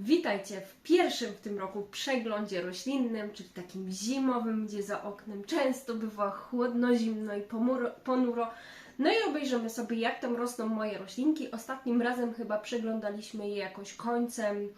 Witajcie w pierwszym w tym roku przeglądzie roślinnym, czyli takim zimowym, gdzie za oknem często bywa chłodno, zimno i ponuro. No i obejrzymy sobie, jak tam rosną moje roślinki. Ostatnim razem chyba przeglądaliśmy je jakoś końcem,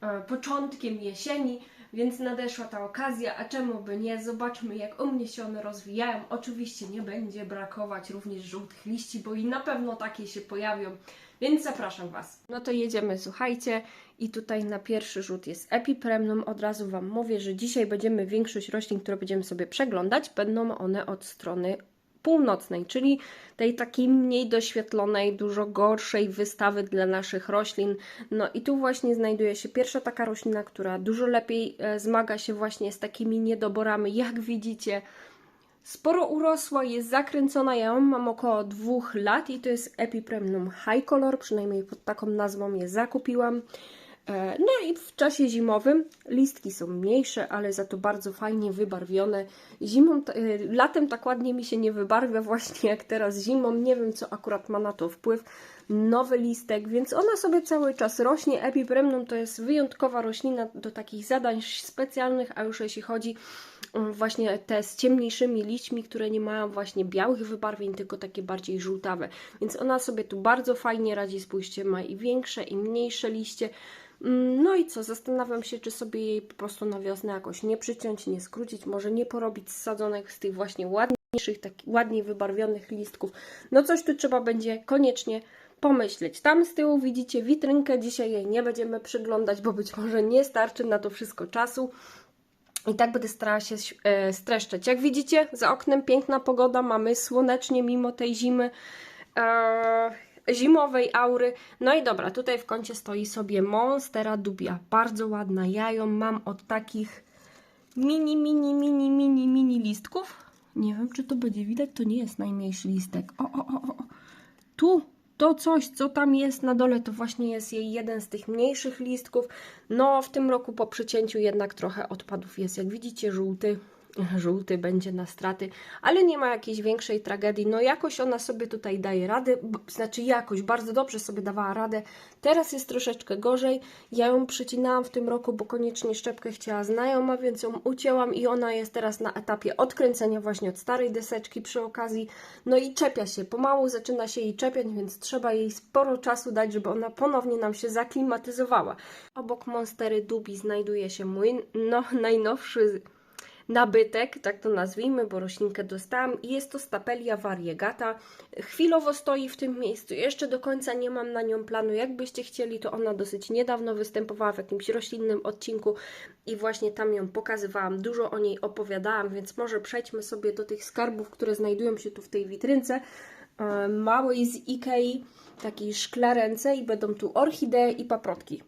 e, początkiem jesieni, więc nadeszła ta okazja, a czemu by nie? Zobaczmy, jak u mnie się one rozwijają. Oczywiście nie będzie brakować również żółtych liści, bo i na pewno takie się pojawią, więc zapraszam Was. No to jedziemy, słuchajcie. I tutaj na pierwszy rzut jest epipremnum. Od razu Wam mówię, że dzisiaj będziemy większość roślin, które będziemy sobie przeglądać, będą one od strony północnej, czyli tej takiej mniej doświetlonej, dużo gorszej wystawy dla naszych roślin. No i tu właśnie znajduje się pierwsza taka roślina, która dużo lepiej e, zmaga się właśnie z takimi niedoborami. Jak widzicie, sporo urosła, jest zakręcona. Ja ją mam około dwóch lat i to jest Epipremnum High Color, przynajmniej pod taką nazwą je zakupiłam. E, No i w czasie zimowym listki są mniejsze, ale za to bardzo fajnie wybarwione. Zimą, e, latem tak ładnie mi się nie wybarwia właśnie jak teraz zimą. Nie wiem, co akurat ma na to wpływ. Nowy listek, więc ona sobie cały czas rośnie. Epipremnum to jest wyjątkowa roślina do takich zadań specjalnych, a już jeśli chodzi um, właśnie te z ciemniejszymi liśćmi, które nie mają właśnie białych wybarwień, tylko takie bardziej żółtawe. Więc ona sobie tu bardzo fajnie radzi. Spójrzcie, ma i większe, i mniejsze liście. Mm, No i co, zastanawiam się, czy sobie jej po prostu na wiosnę jakoś nie przyciąć, nie skrócić, może nie porobić sadzonek z tych właśnie ładniejszych, tak ładniej wybarwionych listków. No coś tu trzeba będzie koniecznie pomyśleć. Tam z tyłu widzicie witrynkę, dzisiaj jej nie będziemy przyglądać, bo być może nie starczy na to wszystko czasu. I tak będę starała się e, streszczać. Jak widzicie, za oknem piękna pogoda, mamy słonecznie mimo tej zimy. E, zimowej aury. No i dobra, tutaj w kącie stoi sobie Monstera Dubia. Bardzo ładna. Ja ją mam od takich mini, mini, mini, mini, mini listków. Nie wiem, czy to będzie widać. To nie jest najmniejszy listek. O, o, o, o. Tu to coś, co tam jest na dole, to właśnie jest jej jeden z tych mniejszych listków. No, w tym roku po przycięciu jednak trochę odpadów jest. Jak widzicie, żółty, żółty będzie na straty, ale nie ma jakiejś większej tragedii. No, jakoś ona sobie tutaj daje radę, znaczy jakoś bardzo dobrze sobie dawała radę. Teraz jest troszeczkę gorzej. Ja ją przycinałam w tym roku, bo koniecznie szczepkę chciała znajoma, więc ją ucięłam i ona jest teraz na etapie odkręcenia właśnie od starej deseczki przy okazji. No i czepia się, pomału zaczyna się jej czepiać, więc trzeba jej sporo czasu dać, żeby ona ponownie nam się zaklimatyzowała. Obok Monstery Dubi znajduje się mój no, najnowszy nabytek, tak to nazwijmy, bo roślinkę dostałam i jest to Stapelia variegata. Chwilowo stoi w tym miejscu, jeszcze do końca nie mam na nią planu. Jakbyście chcieli, to ona dosyć niedawno występowała w jakimś roślinnym odcinku i właśnie tam ją pokazywałam, dużo o niej opowiadałam, więc może przejdźmy sobie do tych skarbów, które znajdują się tu w tej witrynce. E, Małej z Ikei, takiej szklarence i będą tu orchidee i paprotki.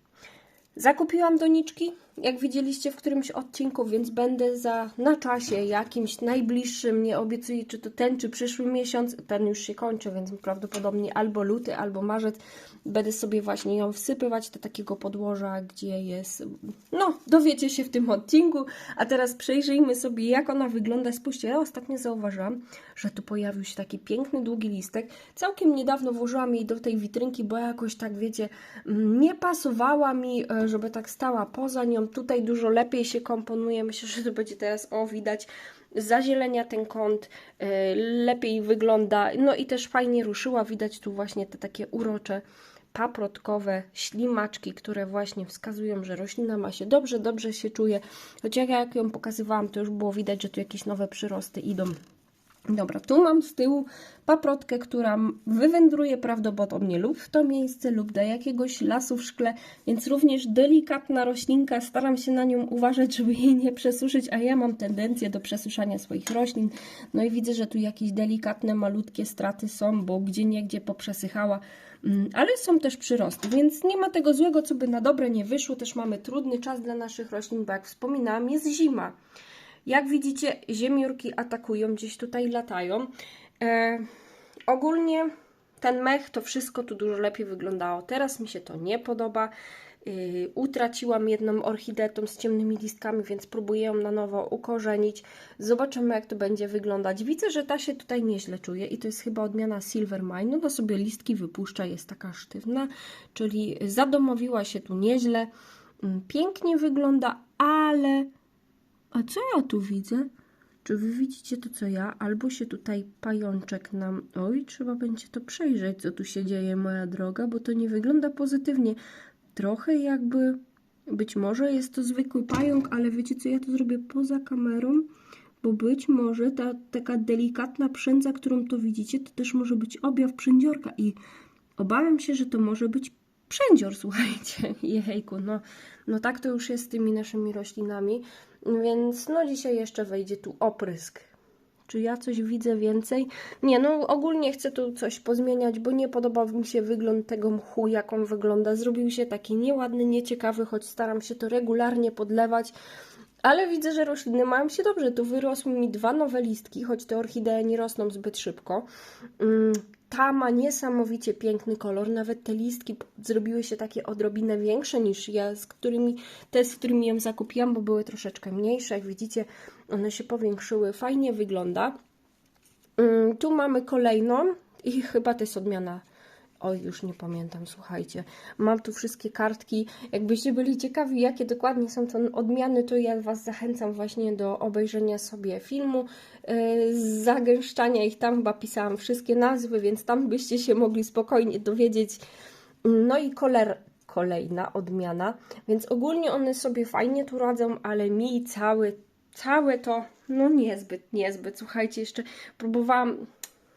Zakupiłam doniczki, jak widzieliście w którymś odcinku, więc będę za na czasie jakimś najbliższym, nie obiecuję czy to ten, czy przyszły miesiąc, ten już się kończy, więc prawdopodobnie albo luty, albo marzec, będę sobie właśnie ją wsypywać do takiego podłoża, gdzie jest, no dowiecie się w tym odcinku, a teraz przejrzyjmy sobie jak ona wygląda. Spójrzcie, ja ostatnio zauważyłam, że tu pojawił się taki piękny, długi listek. Całkiem niedawno włożyłam jej do tej witrynki, bo jakoś tak, wiecie, mm, nie pasowała mi, e, żeby tak stała poza nią. Tutaj dużo lepiej się komponuje. Myślę, że to będzie teraz, o, widać, zazielenia ten kąt, e, lepiej wygląda. No i też fajnie ruszyła. Widać tu właśnie te takie urocze paprotkowe ślimaczki, które właśnie wskazują, że roślina ma się dobrze, dobrze się czuje. Choć jak, jak ją pokazywałam, to już było widać, że tu jakieś nowe przyrosty idą. Dobra, tu mam z tyłu paprotkę, która wywędruje prawdopodobnie lub w to miejsce, lub do jakiegoś lasu w szkle, więc również delikatna roślinka. Staram się na nią uważać, żeby jej nie przesuszyć, a ja mam tendencję do przesuszania swoich roślin. No i widzę, że tu jakieś delikatne, malutkie straty są, bo gdzie niegdzie poprzesychała, Mm, ale są też przyrosty, więc nie ma tego złego, co by na dobre nie wyszło. Też mamy trudny czas dla naszych roślin, bo jak wspominałam, jest zima. Jak widzicie, ziemiórki atakują, gdzieś tutaj latają. E, ogólnie ten mech, to wszystko tu dużo lepiej wyglądało. Teraz mi się to nie podoba. Yy, utraciłam jedną orchidetą z ciemnymi listkami, więc próbuję ją na nowo ukorzenić. Zobaczymy, jak to będzie wyglądać. Widzę, że ta się tutaj nieźle czuje i to jest chyba odmiana Silver Mine. No sobie listki wypuszcza, jest taka sztywna, czyli zadomowiła się tu nieźle. mm, pięknie wygląda, ale... A co ja tu widzę? Czy wy widzicie to, co ja? Albo się tutaj pajączek nam... Oj, trzeba będzie to przejrzeć, co tu się dzieje, moja droga, bo to nie wygląda pozytywnie. Trochę jakby... Być może jest to zwykły pająk, ale wiecie co, ja to zrobię poza kamerą, bo być może ta taka delikatna przędza, którą to widzicie, to też może być objaw przędziorka i obawiam się, że to może być przędzior, słuchajcie. Jejku, no, no tak to już jest z tymi naszymi roślinami, więc no dzisiaj jeszcze wejdzie tu oprysk. Czy ja coś widzę więcej? Nie, no ogólnie chcę tu coś pozmieniać, bo nie podobał mi się wygląd tego mchu, jak on wygląda. Zrobił się taki nieładny, nieciekawy, choć staram się to regularnie podlewać. Ale widzę, że rośliny mają się dobrze. Tu wyrosły mi dwa nowe listki, choć te orchidee nie rosną zbyt szybko. Ta ma niesamowicie piękny kolor. Nawet te listki zrobiły się takie odrobinę większe niż ja, z którymi, te, z którymi ją zakupiłam, bo były troszeczkę mniejsze. Jak widzicie, one się powiększyły. Fajnie wygląda. Mm, Tu mamy kolejną i chyba to jest odmiana. Oj, już nie pamiętam, słuchajcie. Mam tu wszystkie kartki. Jakbyście byli ciekawi, jakie dokładnie są to odmiany, to ja Was zachęcam właśnie do obejrzenia sobie filmu, yy, zagęszczania ich. Tam chyba pisałam wszystkie nazwy, więc tam byście się mogli spokojnie dowiedzieć. No i koler, kolejna odmiana, więc ogólnie one sobie fajnie tu radzą, ale mi cały, całe to, no niezbyt, niezbyt. Słuchajcie, jeszcze próbowałam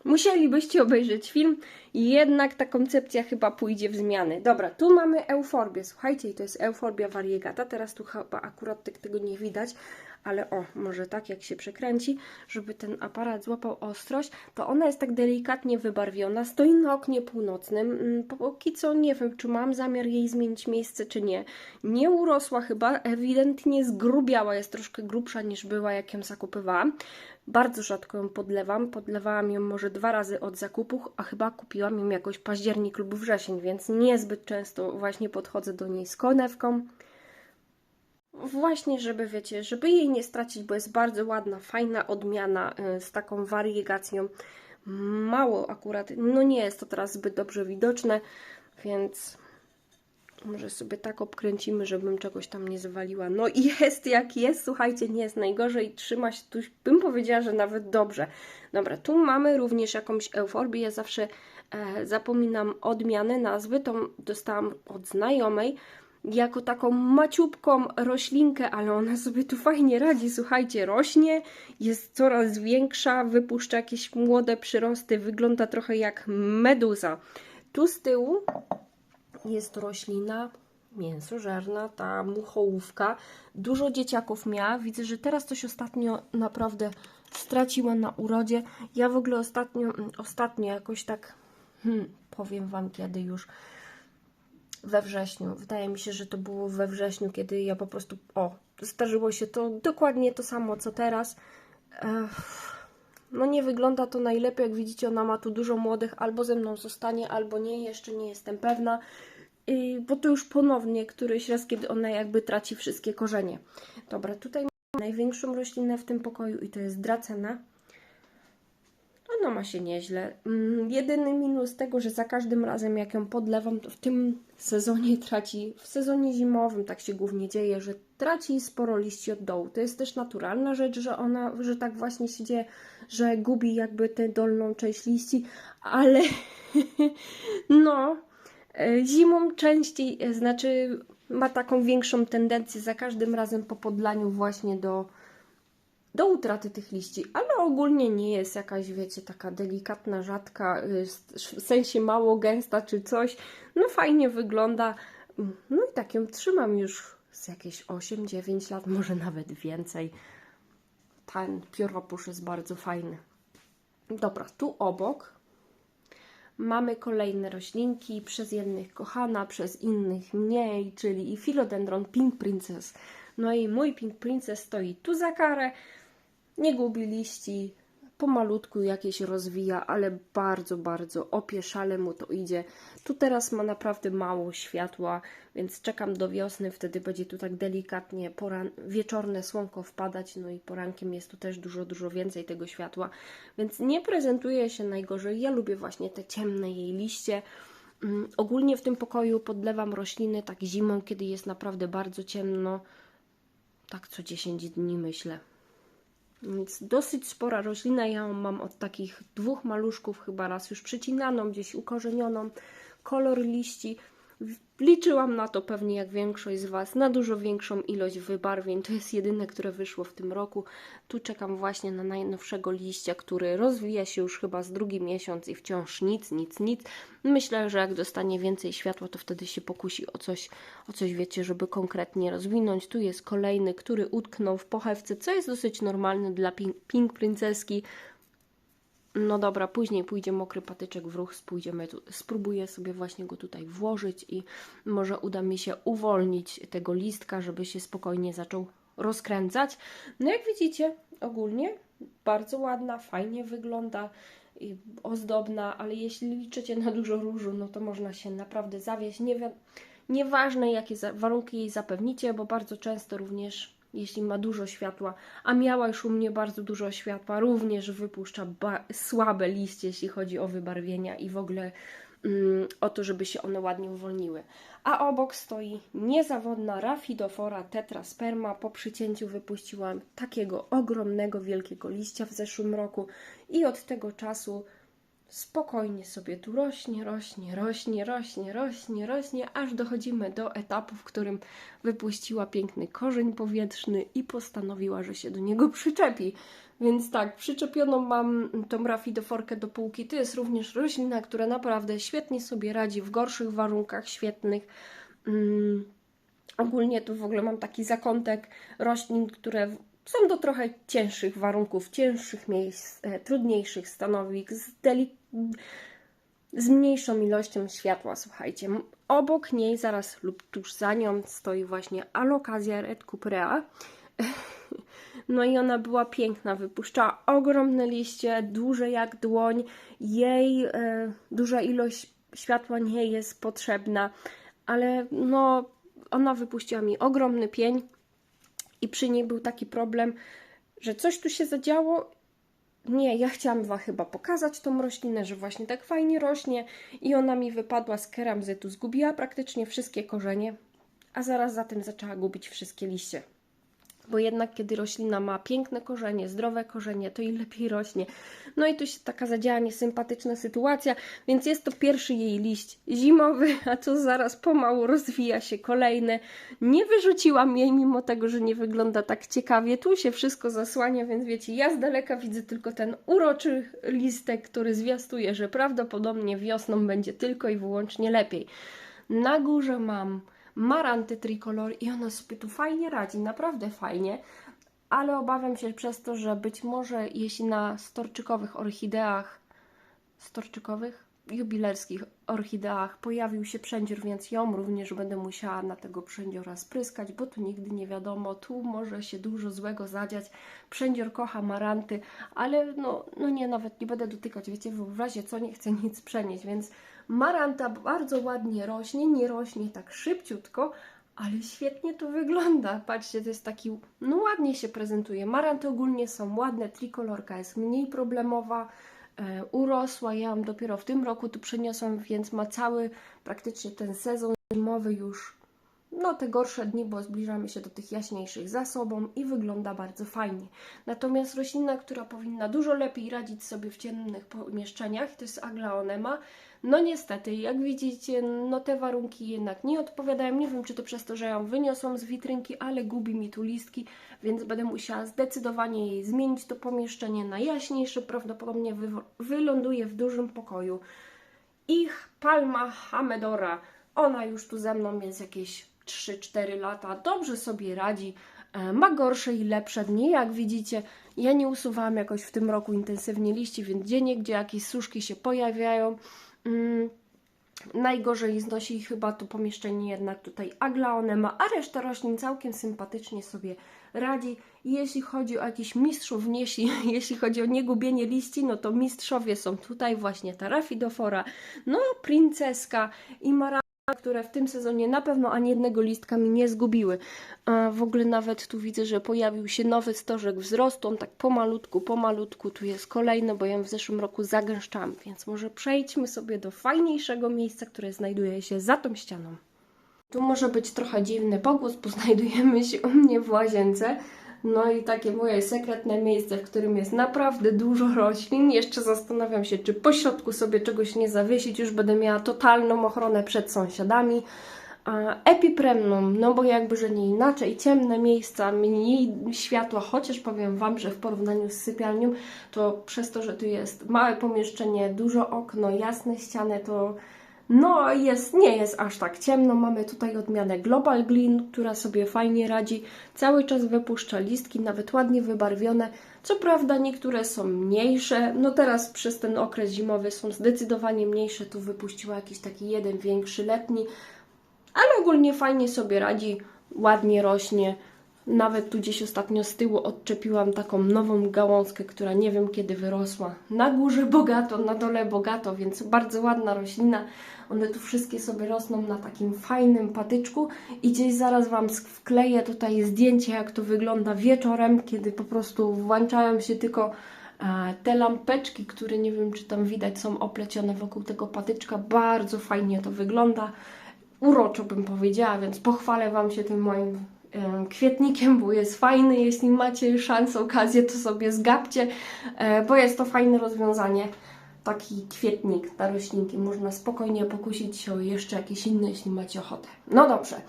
Musielibyście obejrzeć film jednak ta koncepcja chyba pójdzie w zmiany. Dobra, tu mamy euforbię. Słuchajcie, to jest euforbia variegata. Teraz tu chyba akurat tak tego nie widać, ale o, może tak jak się przekręci, żeby ten aparat złapał ostrość, to ona jest tak delikatnie wybarwiona, stoi na oknie północnym. Mm, Póki co nie wiem, czy mam zamiar jej zmienić miejsce, czy nie. Nie urosła chyba, ewidentnie zgrubiała, jest troszkę grubsza niż była, jak ją zakupywałam. Bardzo rzadko ją podlewam. Podlewałam ją może dwa razy od zakupu, a chyba kupiłam ją jakoś październik lub wrzesień, więc niezbyt często właśnie podchodzę do niej z konewką. Właśnie, żeby wiecie, żeby jej nie stracić, bo jest bardzo ładna, fajna odmiana y, z taką wariegacją. Mało akurat, no nie jest to teraz zbyt dobrze widoczne, więc może sobie tak obkręcimy, żebym czegoś tam nie zawaliła. No i jest jak jest, słuchajcie, nie jest najgorzej, trzyma się tu, bym powiedziała, że nawet dobrze. Dobra, tu mamy również jakąś euforbię, ja zawsze e, zapominam odmianę nazwy, tą dostałam od znajomej, jako taką maciubką roślinkę, ale ona sobie tu fajnie radzi, słuchajcie, rośnie, jest coraz większa, wypuszcza jakieś młode przyrosty, wygląda trochę jak meduza. Tu z tyłu jest roślina mięsożerna, ta muchołówka. Dużo dzieciaków miała. Widzę, że teraz coś ostatnio naprawdę straciła na urodzie. Ja w ogóle ostatnio, ostatnio jakoś tak, hmm, powiem Wam kiedy już, we wrześniu. Wydaje mi się, że to było we wrześniu, kiedy ja po prostu, o, zdarzyło się to dokładnie to samo co teraz. Ech, no nie wygląda to najlepiej, jak widzicie, ona ma tu dużo młodych, albo ze mną zostanie, albo nie, jeszcze nie jestem pewna, Yy, bo to już ponownie któryś raz, kiedy ona jakby traci wszystkie korzenie. Dobra, tutaj mam największą roślinę w tym pokoju i to jest dracena. Ona ma się nieźle. Mm, Jedyny minus tego, że za każdym razem jak ją podlewam, to w tym sezonie traci, w sezonie zimowym tak się głównie dzieje, że traci sporo liści od dołu. To jest też naturalna rzecz, że ona, że tak właśnie się dzieje, że gubi jakby tę dolną część liści, ale no, e, zimą częściej, e, znaczy ma taką większą tendencję za każdym razem po podlaniu właśnie do do utraty tych liści, ale ogólnie nie jest jakaś, wiecie, taka delikatna, rzadka, y, w sensie mało gęsta czy coś. No fajnie wygląda. No i tak ją trzymam już z jakieś 8-9 lat, może nawet więcej. Ten pióropusz jest bardzo fajny. Dobra, tu obok mamy kolejne roślinki, przez jednych kochana, przez innych mniej, czyli i Philodendron Pink Princess. No i mój Pink Princess stoi tu za karę, nie gubi liści, pomalutku jakieś rozwija, ale bardzo, bardzo opieszale mu to idzie. Tu teraz ma naprawdę mało światła, więc czekam do wiosny, wtedy będzie tu tak delikatnie poran wieczorne słonko wpadać, no i porankiem jest tu też dużo, dużo więcej tego światła, więc nie prezentuje się najgorzej. Ja lubię właśnie te ciemne jej liście. Mm, Ogólnie w tym pokoju podlewam rośliny tak zimą, kiedy jest naprawdę bardzo ciemno. Tak co 10 dni myślę. Więc dosyć spora roślina. Ja ją mam od takich dwóch maluszków, chyba raz już przycinaną, gdzieś ukorzenioną. Kolor liści. Liczyłam na to pewnie jak większość z Was, na dużo większą ilość wybarwień. To jest jedyne, które wyszło w tym roku. Tu czekam właśnie na najnowszego liścia, który rozwija się już chyba z drugi miesiąc i wciąż nic, nic, nic. Myślę, że jak dostanie więcej światła, to wtedy się pokusi o coś, o coś wiecie, żeby konkretnie rozwinąć. Tu jest kolejny, który utknął w pochewce, co jest dosyć normalne dla pink, pink princeski. No dobra, później pójdzie mokry patyczek w ruch, spójdziemy tu, spróbuję sobie właśnie go tutaj włożyć i może uda mi się uwolnić tego listka, żeby się spokojnie zaczął rozkręcać. No jak widzicie, ogólnie bardzo ładna, fajnie wygląda ozdobna, ale jeśli liczycie na dużo różu, no to można się naprawdę zawieść. Nie wi- Nieważne jakie warunki jej zapewnicie, bo bardzo często również jeśli ma dużo światła, a miała już u mnie bardzo dużo światła, również wypuszcza słabe liście, jeśli chodzi o wybarwienia i w ogóle mm, o to, żeby się one ładnie uwolniły. A obok stoi niezawodna Rhaphidophora tetrasperma. Po przycięciu wypuściłam takiego ogromnego, wielkiego liścia w zeszłym roku i od tego czasu spokojnie sobie tu rośnie, rośnie, rośnie, rośnie, rośnie, rośnie, aż dochodzimy do etapu, w którym wypuściła piękny korzeń powietrzny i postanowiła, że się do niego przyczepi. Więc tak, przyczepioną mam tą rafidoforkę do półki. To jest również roślina, która naprawdę świetnie sobie radzi w gorszych warunkach, świetnych. Mm, ogólnie tu w ogóle mam taki zakątek roślin, które są do trochę cięższych warunków, cięższych miejsc, e, trudniejszych stanowisk, z, deli- z mniejszą ilością światła. Słuchajcie, obok niej zaraz lub tuż za nią stoi właśnie Alocasia red cuprea. No i ona była piękna, wypuszczała ogromne liście, duże jak dłoń. Jej e, duża ilość światła nie jest potrzebna, ale no ona wypuściła mi ogromny pień i przy niej był taki problem, że coś tu się zadziało. Nie, ja chciałam Wam chyba pokazać tą roślinę, że właśnie tak fajnie rośnie i ona mi wypadła z keramzytu, zgubiła praktycznie wszystkie korzenie, a zaraz za tym zaczęła gubić wszystkie liście bo jednak kiedy roślina ma piękne korzenie, zdrowe korzenie, to i lepiej rośnie. No i tu się taka zadziała niesympatyczna sytuacja, więc jest to pierwszy jej liść zimowy, a tu zaraz pomału rozwija się kolejny. Nie wyrzuciłam jej, mimo tego, że nie wygląda tak ciekawie. Tu się wszystko zasłania, więc wiecie, ja z daleka widzę tylko ten uroczy listek, który zwiastuje, że prawdopodobnie wiosną będzie tylko i wyłącznie lepiej. Na górze mam maranty tricolor i ona sobie tu fajnie radzi, naprawdę fajnie, ale obawiam się przez to, że być może jeśli na storczykowych orchideach, storczykowych, jubilerskich orchideach pojawił się przędzior, więc ją również będę musiała na tego przędziora spryskać, bo tu nigdy nie wiadomo, tu może się dużo złego zadziać. Przędzior kocha maranty, ale no, no nie, nawet nie będę dotykać, wiecie, w razie co nie chcę nic przenieść, więc maranta bardzo ładnie rośnie, nie rośnie tak szybciutko, ale świetnie to wygląda. Patrzcie, to jest taki, no ładnie się prezentuje. Maranty ogólnie są ładne, trikolorka jest mniej problemowa, e, urosła. Ja ją dopiero w tym roku tu przeniosłam, więc ma cały praktycznie ten sezon zimowy już, no te gorsze dni, bo zbliżamy się do tych jaśniejszych za sobą i wygląda bardzo fajnie. Natomiast roślina, która powinna dużo lepiej radzić sobie w ciemnych pomieszczeniach, to jest aglaonema. No niestety, jak widzicie, no te warunki jednak nie odpowiadają. Nie wiem, czy to przez to, że ją wyniosłam z witrynki, ale gubi mi tu listki, więc będę musiała zdecydowanie jej zmienić to pomieszczenie na jaśniejsze. Prawdopodobnie wy wyląduje w dużym pokoju. Ich palma Hamedora, ona już tu ze mną jest jakieś 3-4 lata, dobrze sobie radzi. E, Ma gorsze i lepsze dni, jak widzicie. Ja nie usuwałam jakoś w tym roku intensywnie liści, więc gdzie jakieś suszki się pojawiają. Mm, Najgorzej znosi chyba to pomieszczenie jednak tutaj aglaonema, a reszta roślin całkiem sympatycznie sobie radzi. Jeśli chodzi o jakichś mistrzów, jeśli, jeśli chodzi o niegubienie liści, no to mistrzowie są tutaj właśnie ta Rafidofora, no princeska i Mara które w tym sezonie na pewno ani jednego listka mi nie zgubiły. A w ogóle nawet tu widzę, że pojawił się nowy stożek wzrostu, on tak pomalutku, pomalutku, tu jest kolejny, bo ja w zeszłym roku zagęszczałam, więc może przejdźmy sobie do fajniejszego miejsca, które znajduje się za tą ścianą. Tu może być trochę dziwny pogłos, bo znajdujemy się u mnie w łazience. No i takie moje sekretne miejsce, w którym jest naprawdę dużo roślin. Jeszcze zastanawiam się, czy po środku sobie czegoś nie zawiesić. Już będę miała totalną ochronę przed sąsiadami. A epipremnum, no bo jakby, że nie inaczej, ciemne miejsca, mniej światła, chociaż powiem Wam, że w porównaniu z sypialnią, to przez to, że tu jest małe pomieszczenie, dużo okno, jasne ściany, to no, jest, nie jest aż tak ciemno. Mamy tutaj odmianę Global Green, która sobie fajnie radzi. Cały czas wypuszcza listki, nawet ładnie wybarwione. Co prawda niektóre są mniejsze. No teraz przez ten okres zimowy są zdecydowanie mniejsze. Tu wypuściła jakiś taki jeden większy letni. Ale ogólnie fajnie sobie radzi, ładnie rośnie. Nawet tu gdzieś ostatnio z tyłu odczepiłam taką nową gałązkę, która nie wiem kiedy wyrosła. Na górze bogato, na dole bogato, więc bardzo ładna roślina. One tu wszystkie sobie rosną na takim fajnym patyczku i gdzieś zaraz Wam wkleję tutaj zdjęcie, jak to wygląda wieczorem, kiedy po prostu włączają się tylko e, te lampeczki, które nie wiem, czy tam widać, są oplecione wokół tego patyczka. Bardzo fajnie to wygląda. Uroczo bym powiedziała, więc pochwalę Wam się tym moim em, kwietnikiem, bo jest fajny. Jeśli macie szansę, okazję, to sobie zgapcie, e, bo jest to fajne rozwiązanie. Taki kwietnik na roślinki. Można spokojnie pokusić się o jeszcze jakieś inne, jeśli macie ochotę. No dobrze.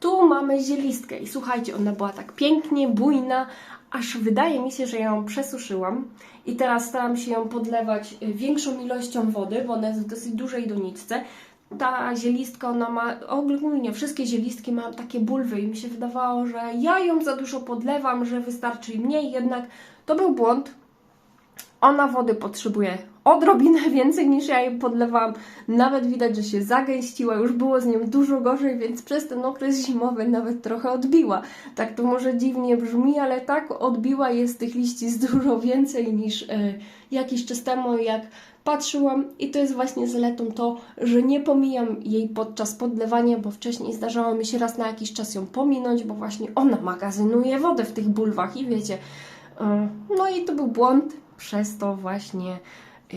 Tu mamy zielistkę i słuchajcie, ona była tak pięknie, bujna, aż wydaje mi się, że ją przesuszyłam i teraz staram się ją podlewać y, większą ilością wody, bo ona jest w dosyć dużej doniczce. Ta zielistka, ona ma, ogólnie wszystkie zielistki mają takie bulwy i mi się wydawało, że ja ją za dużo podlewam, że wystarczy mniej, jednak to był błąd. Ona wody potrzebuje odrobinę więcej niż ja jej podlewałam. Nawet widać, że się zagęściła, już było z nią dużo gorzej, więc przez ten okres zimowy nawet trochę odbiła. Tak to może dziwnie brzmi, ale tak odbiła jest tych liści z dużo więcej niż e, jakiś czas temu, jak patrzyłam i to jest właśnie zaletą to, że nie pomijam jej podczas podlewania, bo wcześniej zdarzało mi się raz na jakiś czas ją pominąć, bo właśnie ona magazynuje wodę w tych bulwach i wiecie, e, no i to był błąd, przez to właśnie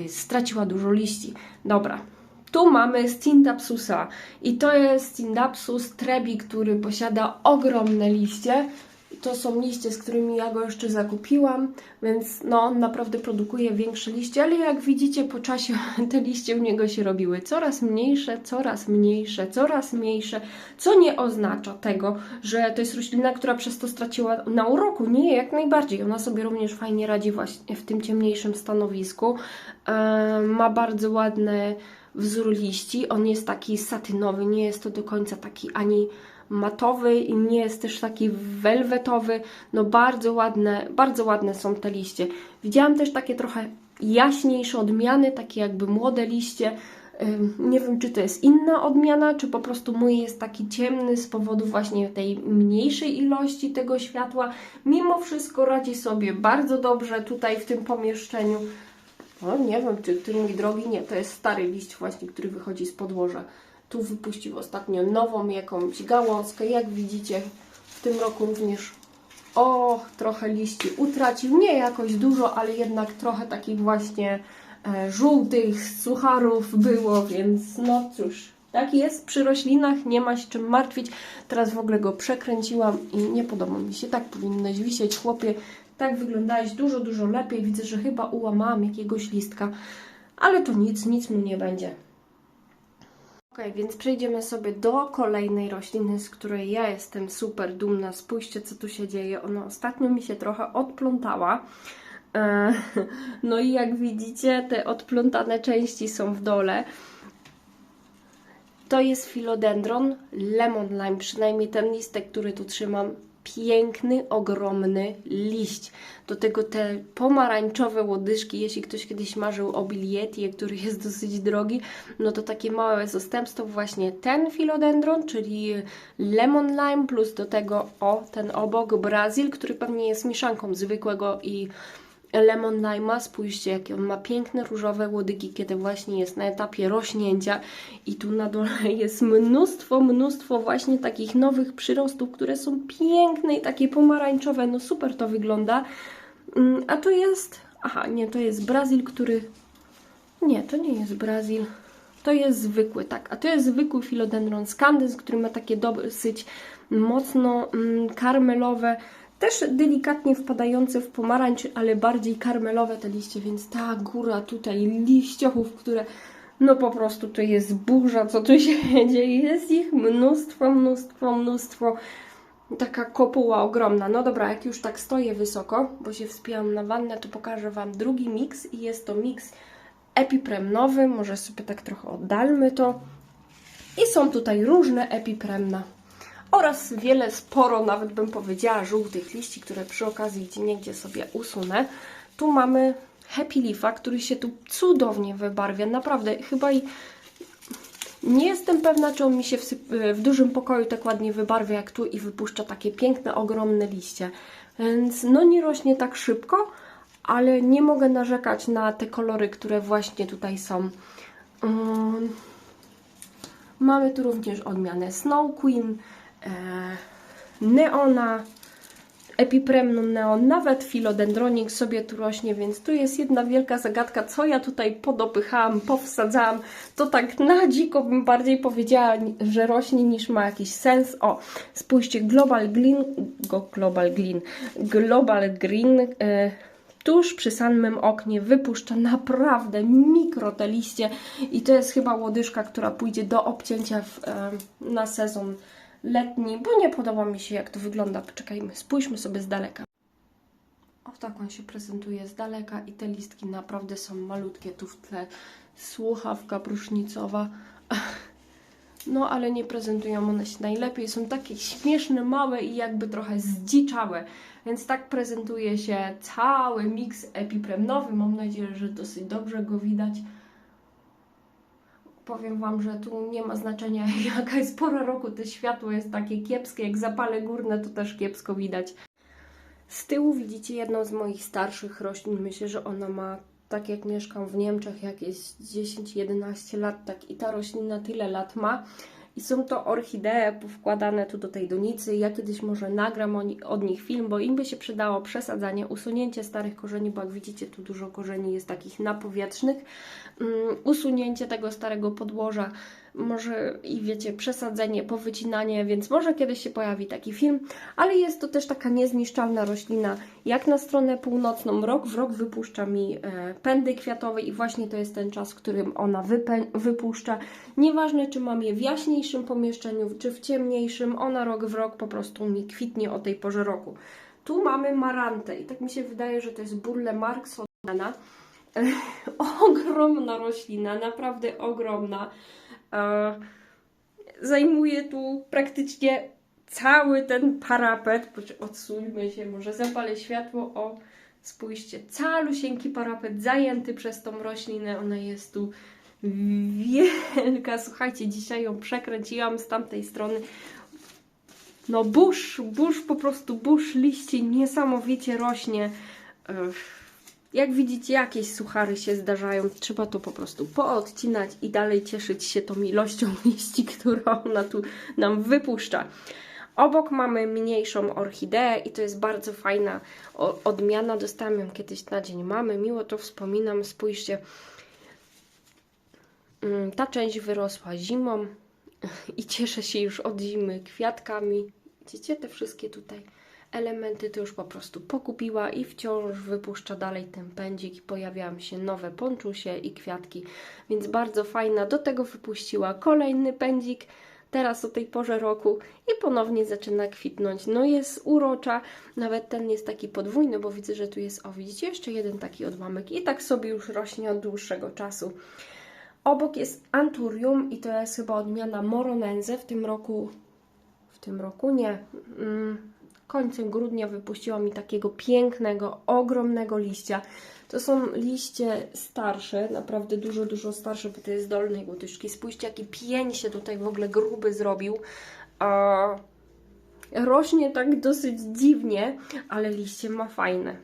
straciła dużo liści. Dobra, tu mamy Stindapsusa i to jest Stindapsus trebi, który posiada ogromne liście. To są liście, z którymi ja go jeszcze zakupiłam, więc no on naprawdę produkuje większe liście, ale jak widzicie po czasie te liście u niego się robiły coraz mniejsze, coraz mniejsze, coraz mniejsze, co nie oznacza tego, że to jest roślina, która przez to straciła na uroku. Nie, jak najbardziej. Ona sobie również fajnie radzi właśnie w tym ciemniejszym stanowisku. Eee, ma bardzo ładny wzór liści. On jest taki satynowy, nie jest to do końca taki ani matowy i nie jest też taki welwetowy. No bardzo ładne, bardzo ładne są te liście. Widziałam też takie trochę jaśniejsze odmiany, takie jakby młode liście. Nie wiem, czy to jest inna odmiana, czy po prostu mój jest taki ciemny z powodu właśnie tej mniejszej ilości tego światła. Mimo wszystko radzi sobie bardzo dobrze tutaj w tym pomieszczeniu. No nie wiem, czy ty mój drogi, nie, to jest stary liść właśnie, który wychodzi z podłoża. Tu wypuścił ostatnio nową jakąś gałązkę, jak widzicie w tym roku również o, trochę liści utracił, nie jakoś dużo, ale jednak trochę takich właśnie e, żółtych sucharów było, więc no cóż, tak jest przy roślinach, nie ma się czym martwić. Teraz w ogóle go przekręciłam i nie podoba mi się, tak powinnoś wisieć, chłopie. Tak wyglądałeś dużo, dużo lepiej. Widzę, że chyba ułamałam jakiegoś listka, ale to nic, nic mu nie będzie. Ok, więc przejdziemy sobie do kolejnej rośliny, z której ja jestem super dumna. Spójrzcie, co tu się dzieje. Ona ostatnio mi się trochę odplątała. E, No i jak widzicie, te odplątane części są w dole. To jest filodendron lemon lime, przynajmniej ten listek, który tu trzymam. Piękny, ogromny liść. Do tego te pomarańczowe łodyżki, jeśli ktoś kiedyś marzył o bilietie, który jest dosyć drogi, no to takie małe zastępstwo właśnie ten filodendron, czyli lemon lime, plus do tego o ten obok Brazil, który pewnie jest mieszanką zwykłego i Lemon Lima, spójrzcie jakie on ma piękne różowe łodygi, kiedy właśnie jest na etapie rośnięcia. I tu na dole jest mnóstwo, mnóstwo właśnie takich nowych przyrostów, które są piękne i takie pomarańczowe, no super to wygląda. Mm, A to jest, aha nie, to jest Brazil, który, nie, to nie jest Brazil, to jest zwykły, tak, a to jest zwykły Philodendron scandens, który ma takie dosyć mocno mm, karmelowe, też delikatnie wpadające w pomarańcz, ale bardziej karmelowe te liście, więc ta góra tutaj liściochów, które no po prostu to jest burza, co tu się dzieje. Jest ich mnóstwo, mnóstwo, mnóstwo. Taka kopuła ogromna. No dobra, jak już tak stoję wysoko, bo się wspięłam na wannę, to pokażę Wam drugi miks i jest to miks epipremnowy. Może sobie tak trochę oddalmy to. I są tutaj różne epipremna oraz wiele, sporo nawet bym powiedziała, żółtych liści, które przy okazji gdzie niegdzie sobie usunę. Tu mamy Happy Leafa, który się tu cudownie wybarwia, naprawdę chyba i nie jestem pewna, czy on mi się w, w dużym pokoju tak ładnie wybarwia jak tu i wypuszcza takie piękne, ogromne liście. Więc no nie rośnie tak szybko, ale nie mogę narzekać na te kolory, które właśnie tutaj są. Um, mamy tu również odmianę Snow Queen, Neona, Epipremnum neon, nawet Philodendronik sobie tu rośnie, więc tu jest jedna wielka zagadka, co ja tutaj podopychałam, powsadzałam. To tak na dziko bym bardziej powiedziała, że rośnie niż ma jakiś sens. O, spójrzcie, Global Green, go Global Green, Global Green, e, tuż przy samym oknie wypuszcza naprawdę mikro te liście i to jest chyba łodyżka, która pójdzie do obcięcia w, e, na sezon letni, bo nie podoba mi się jak to wygląda. Poczekajmy, spójrzmy sobie z daleka. O tak on się prezentuje z daleka i te listki naprawdę są malutkie. Tu w tle słuchawka prusznicowa. No, ale nie prezentują one się najlepiej. Są takie śmieszne, małe i jakby trochę zdziczałe. Więc tak prezentuje się cały miks epipremnowy. Mam nadzieję, że dosyć dobrze go widać. Powiem Wam, że tu nie ma znaczenia jaka jest pora roku. To światło jest takie kiepskie. Jak zapale górne, to też kiepsko widać. Z tyłu widzicie jedną z moich starszych roślin. Myślę, że ona ma, tak jak mieszkam w Niemczech, jakieś 10-11 lat, tak i ta roślina tyle lat ma. I są to orchidee wkładane tu do tej donicy. Ja kiedyś może nagram od nich film, bo im by się przydało przesadzanie, usunięcie starych korzeni, bo jak widzicie tu dużo korzeni jest takich napowietrznych. Um, usunięcie tego starego podłoża, może i wiecie, przesadzenie, powycinanie, więc może kiedyś się pojawi taki film, ale jest to też taka niezniszczalna roślina. Jak na stronę północną, rok w rok wypuszcza mi e, pędy kwiatowe i właśnie to jest ten czas, w którym ona wypuszcza. Nieważne, czy mam je w jaśniejszym pomieszczeniu, czy w ciemniejszym, ona rok w rok po prostu mi kwitnie o tej porze roku. Tu mamy marantę i tak mi się wydaje, że to jest burle marksoniana. ogromna roślina, naprawdę ogromna. Zajmuje tu praktycznie cały ten parapet. Odsuńmy się, może zapalę światło. O, spójrzcie, calusieńki parapet zajęty przez tą roślinę. Ona jest tu wielka. Słuchajcie, dzisiaj ją przekręciłam z tamtej strony. No burz, burz, po prostu burz liści niesamowicie rośnie. Jak widzicie, jakieś suchary się zdarzają. Trzeba to po prostu poodcinać i dalej cieszyć się tą ilością liści, którą ona tu nam wypuszcza. Obok mamy mniejszą orchideę i to jest bardzo fajna odmiana. Dostałam ją kiedyś na dzień mamy. Miło to wspominam. Spójrzcie. Mm, ta część wyrosła zimą i cieszę się już od zimy kwiatkami. Widzicie te wszystkie tutaj elementy to już po prostu pokupiła i wciąż wypuszcza dalej ten pędzik i pojawiają się nowe ponczusie i kwiatki, więc bardzo fajna. Do tego wypuściła kolejny pędzik, teraz o tej porze roku i ponownie zaczyna kwitnąć. No jest urocza, nawet ten jest taki podwójny, bo widzę, że tu jest, o widzicie, jeszcze jeden taki odłamek i tak sobie już rośnie od dłuższego czasu. Obok jest Anturium i to jest chyba odmiana Moronense w tym roku, w tym roku nie, mm, końcem grudnia wypuściła mi takiego pięknego, ogromnego liścia. To są liście starsze, naprawdę dużo, dużo starsze, bo to jest dolnej łodyżki. Spójrzcie, jaki pień się tutaj w ogóle gruby zrobił. A rośnie tak dosyć dziwnie, ale liście ma fajne.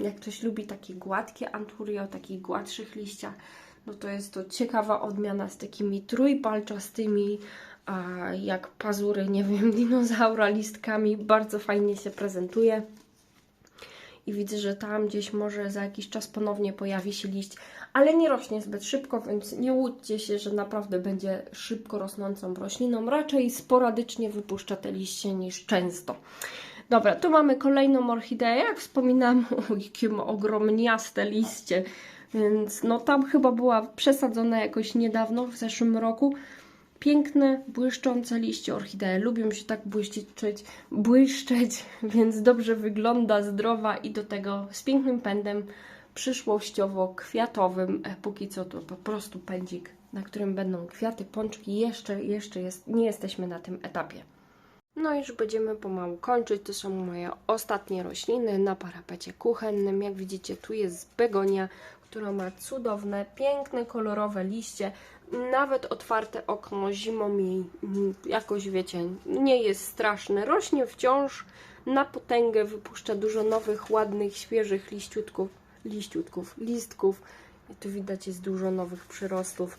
Jak ktoś lubi takie gładkie anturie o takich gładszych liściach, no to jest to ciekawa odmiana z takimi trójpalczastymi, jak pazury, nie wiem, dinozaura listkami. Bardzo fajnie się prezentuje. I widzę, że tam gdzieś może za jakiś czas ponownie pojawi się liść, ale nie rośnie zbyt szybko, więc nie łudźcie się, że naprawdę będzie szybko rosnącą rośliną. Raczej sporadycznie wypuszcza te liście niż często. Dobra, tu mamy kolejną orchideę. Jak wspominałam, o, jakie ma ogromniaste liście. Więc no tam chyba była przesadzona jakoś niedawno, w zeszłym roku. Piękne, błyszczące liście orchidee. Lubią się tak błyszczeć, błyszczeć, więc dobrze wygląda, zdrowa i do tego z pięknym pędem przyszłościowo-kwiatowym. E, Póki co to po prostu pędzik, na którym będą kwiaty, pączki. Jeszcze, jeszcze jest, nie jesteśmy na tym etapie. No i już będziemy pomału kończyć. To są moje ostatnie rośliny na parapecie kuchennym. Jak widzicie, tu jest begonia, która ma cudowne, piękne, kolorowe liście. Nawet otwarte okno zimą jej jakoś, wiecie, nie jest straszne. Rośnie wciąż na potęgę, wypuszcza dużo nowych, ładnych, świeżych liściutków, liściutków, listków. I tu widać jest dużo nowych przyrostów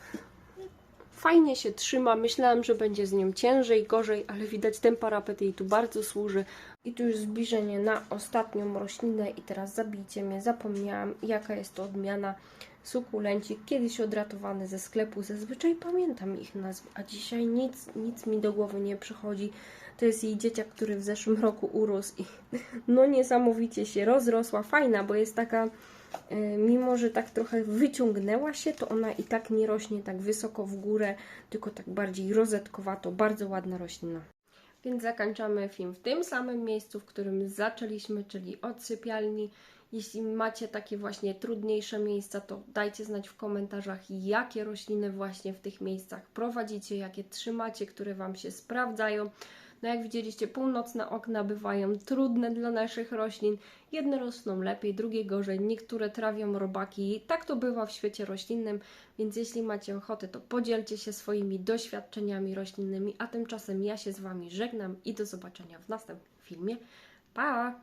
fajnie się trzyma. Myślałam, że będzie z nią ciężej, gorzej, ale widać ten parapet jej tu bardzo służy. I tu już zbliżenie na ostatnią roślinę i teraz zabijcie mnie. Zapomniałam, jaka jest to odmiana sukulencik. Kiedyś odratowany ze sklepu. Zazwyczaj pamiętam ich nazwy, a dzisiaj nic, nic mi do głowy nie przychodzi. To jest jej dzieciak, który w zeszłym roku urósł i no niesamowicie się rozrosła. Fajna, bo jest taka E, mimo że tak trochę wyciągnęła się, to ona i tak nie rośnie tak wysoko w górę, tylko tak bardziej rozetkowato. Bardzo ładna roślina. Więc zakończamy film w tym samym miejscu, w którym zaczęliśmy, czyli od sypialni. Jeśli macie takie właśnie trudniejsze miejsca, to dajcie znać w komentarzach, jakie rośliny właśnie w tych miejscach prowadzicie, jakie trzymacie, które Wam się sprawdzają. No jak widzieliście, północne okna bywają trudne dla naszych roślin. Jedne rosną lepiej, drugie gorzej, niektóre trawią robaki. Tak to bywa w świecie roślinnym, więc jeśli macie ochotę, to podzielcie się swoimi doświadczeniami roślinnymi, a tymczasem ja się z Wami żegnam i do zobaczenia w następnym filmie. Pa!